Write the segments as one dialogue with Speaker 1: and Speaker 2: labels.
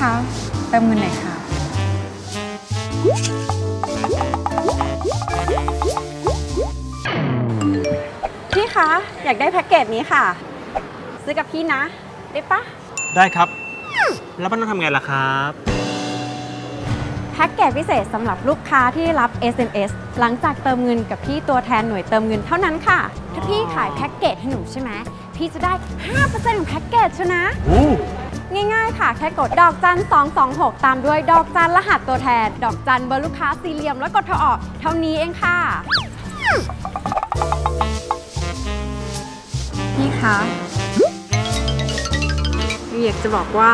Speaker 1: คะเติมเงินหน่อยค่ะ พี่คะ อยากได้แพ็กเกจนี้ค่ะ ซื้อกับพี่นะ ได้ปะ
Speaker 2: ได้ครับ แล้วมันต้องทำไงล่ะครับ
Speaker 1: แพ็กเกจพิเศษสำหรับลูกค้าที่รับ SMS หลังจากเติมเงินกับพี่ตัวแทนหน่วยเติมเงินเท่านั้นค่ะ ถ้าพี่ขายแพ็กเกจให้หนูใช่ไหมพี่จะได้ 5%ของแพ็กเกจชนะ
Speaker 2: โอ้
Speaker 1: ง่ายๆค่ะ แค่กดดอกจัน226 ตามด้วยดอกจันรหัสตัวแทน ดอกจันเบอร์ลูกค้าสี่เหลี่ยมแล้วกดโทรออก เท่านี้เองค่ะพี่คะอยากจะบอกว่า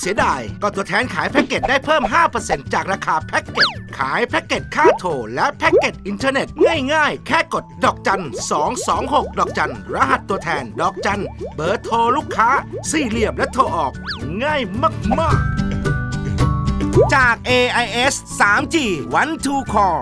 Speaker 3: เสียดาย ก็ตัวแทนขายแพ็กเกจได้เพิ่ม 5%จากราคาแพ็กเกจ ขายแพ็กเกจค่าโทรและแพ็กเกจอินเทอร์เน็ตง่ายๆ แค่กดดอกจัน 226 ดอกจัน รหัสตัวแทน ดอกจัน เบอร์โทรลูกค้า สี่เหลี่ยมและโทรออก ง่ายมากๆ จาก AIS 3G One to Call